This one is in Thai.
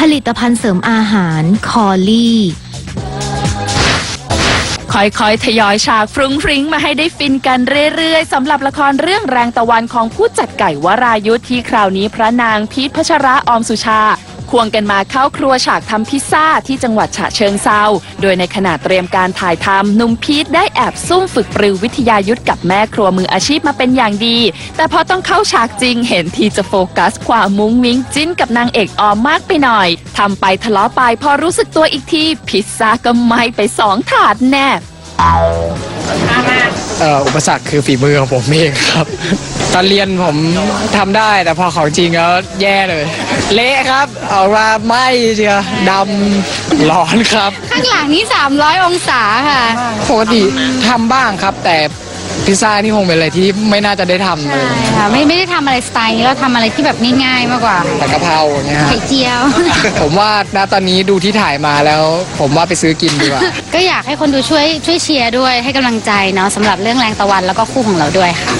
ผลิตภัณฑ์เสริมอาหารคอลี่ค่อยๆ ทยอยฉากฟรุ้งฟริ้งมาให้ได้ฟินกันเรื่อยๆสำหรับละครเรื่องแรงตะวันของผู้จัดไก่วรายุทธที่คราวนี้พระนางพีทพัชระออมสุชา ควงกันมาเข้าครัวฉากทำพิซซ่าที่จังหวัดฉะเชิงเซาโดยในขณะเตรียมการถ่ายทำหนุ่มพีทได้แอบซุ่มฝึกปรือวิทยายุทธกับแม่ครัวมืออาชีพมาเป็นอย่างดี แต่พอต้องเข้าฉากจริงเห็นทีจะโฟกัสความมุ้งมิ้งจิ้นกับนางเอกออมมากไปหน่อยทำไปทะเลาะไปพอรู้สึกตัวอีกทีพิซซ่าก็ไหม้ไปสองถาดแน่ เอ่ออุปสรรคคือฝีมือของผมเองครับ ตอนเรียนผมทำได้แต่พอของจริงแล้วแย่เลย เละครับ เอามาไหม้เชียวดำร้อนครับ ข้างหลังนี่300 องศาค่ะปกติทำบ้างครับแต่ พิซซ่านี่คงเป็นอะไรที่ไม่น่าจะได้ทำเลใช่ยค่ะไม่ไม่ได้ทำอะไรสไตล์นี้เราทำอะไรที่แบบง่ายๆมากกว่าแต่กะเพราอย่างเงี้ยฮะไข่เจียว ผมว่าณตอนนี้ดูที่ถ่ายมาแล้ว ผมว่าไปซื้อกินดีกว่า ก็อยากให้คนดูช่วยช่วยเชียร์ด้วยให้กำลังใจเนาะสำหรับเรื่องแรงตะวันแล้วก็คู่ของเราด้วยค่ะ